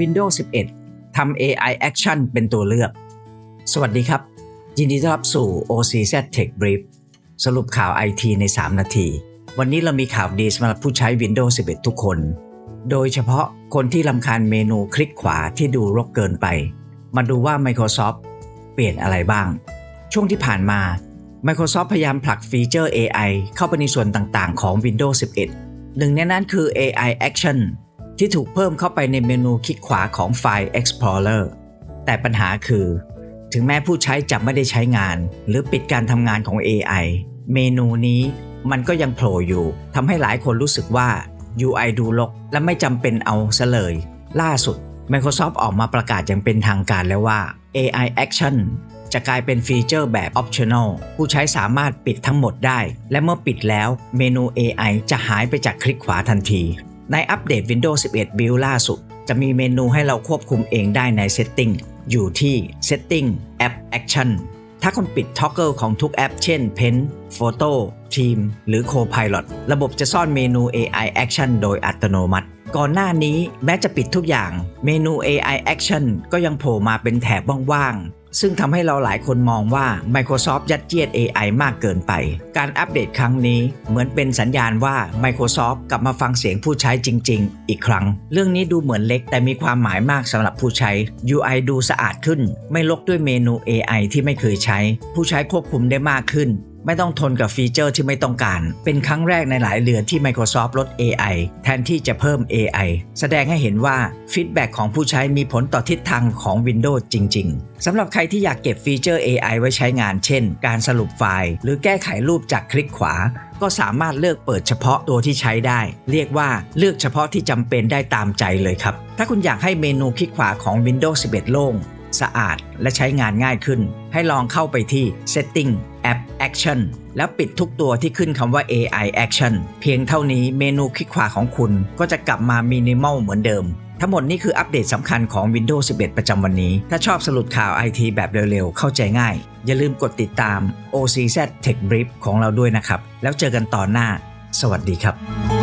Windows 11 ทำ AI Action เป็นตัวเลือก สวัสดีครับ ยินดีต้อนรับสู่ OCZ Tech Brief สรุปข่าว IT ใน 3 นาที วันนี้เรามีข่าวดีสำหรับผู้ใช้ Windows 11 ทุกคน โดยเฉพาะคนที่ลำคาญเมนูคลิกขวาที่ดูรกเกินไป มาดูว่า Microsoft เปลี่ยนอะไรบ้าง ช่วงที่ผ่านมา Microsoft พยายามผลักฟีเจอร์ AI เข้าไปในส่วนต่างๆ ของ Windows 11 หนึ่งในนั้นคือ AI Action ที่ถูกเพิ่มเข้าไปในเมนูคลิกขวาของไฟล์ Explorer แต่ปัญหาคือ ถึงแม้ผู้ใช้จะไม่ได้ใช้งาน หรือปิดการทำงานของ AI เมนูนี้มันก็ยังโผล่อยู่ทำให้หลายคนรู้สึกว่า UI ดูรกและไม่จำเป็นเอาซะเลย ล่าสุด Microsoft ออกมาประกาศอย่างเป็นทางการแล้วว่า AI Action จะกลายเป็นฟีเจอร์แบบ Optional ผู้ใช้สามารถปิดทั้งหมดได้ และเมื่อปิดแล้วเมนู AI จะหายไปจากคลิกขวาทันที ในอัปเดต Windows 11 Build ล่าสุด จะมีเมนูให้เราควบคุมเองได้ใน Setting อยู่ที่ Setting App Action ถ้าคุณปิด Toggle ของทุกแอป เช่น Pen Photo Team หรือ Copilot ระบบจะซ่อนเมนู AI Action โดยอัตโนมัติ ก่อนหน้านี้แม้จะปิดทุกอย่าง เมนู AI Action ก็ยังโผล่มาเป็นแถบว่าง ซึ่งทำให้เราหลายคนมองว่า Microsoft ยัดเยียด AI มากเกินไป การอัปเดตครั้งนี้เหมือนเป็นสัญญาณว่า Microsoft กลับมาฟังเสียงผู้ใช้จริง ๆ อีกครั้ง เรื่องนี้ดูเหมือนเล็กแต่มีความหมายมากสำหรับผู้ใช้ UI ดูสะอาดขึ้น ไม่ลกด้วยเมนู AI ที่ไม่เคยใช้ ผู้ใช้ควบคุมได้มากขึ้น ไม่ต้องทนกับฟีเจอร์ที่ไม่ต้องการ เป็นครั้งแรกในหลายเดือนที่ Microsoft ลด AI แทนที่จะเพิ่ม AI แสดงให้เห็นว่าฟีดแบ็ของผู้ใช้มีผลต่อทิศทางของ Windows จริง ๆสำหรับใครที่อยากเก็บฟีเจอร์ AI ไว้ใช้งานเช่น การสรุปไฟล์ หรือแก้ไขรูปจากคลิกขวา ก็สามารถเลือกเปิดเฉพาะตัวที่ใช้ได้ เรียกว่าเลือกเฉพาะที่จำเป็นได้ตามใจเลยครับ ถ้าคุณอยากให้เมนูคลิกขวาของ Windows 11 โล่ง สะอาดและใช้งานง่ายขึ้น ให้ลองเข้าไปที่ Setting App Action แล้วปิดทุกตัวที่ขึ้นคำว่า AI Action เพียงเท่านี้เมนูคลิกขวาของคุณก็จะกลับมามินิมอลเหมือนเดิม ทั้งหมดนี้คืออัปเดตสำคัญของ Windows 11 ประจำวันนี้ ถ้าชอบสรุปข่าว IT แบบเร็วๆ เข้าใจง่าย อย่าลืมกดติดตาม OCZ Tech Brief ของเราด้วยนะครับ แล้วเจอกันต่อนหน้า สวัสดีครับ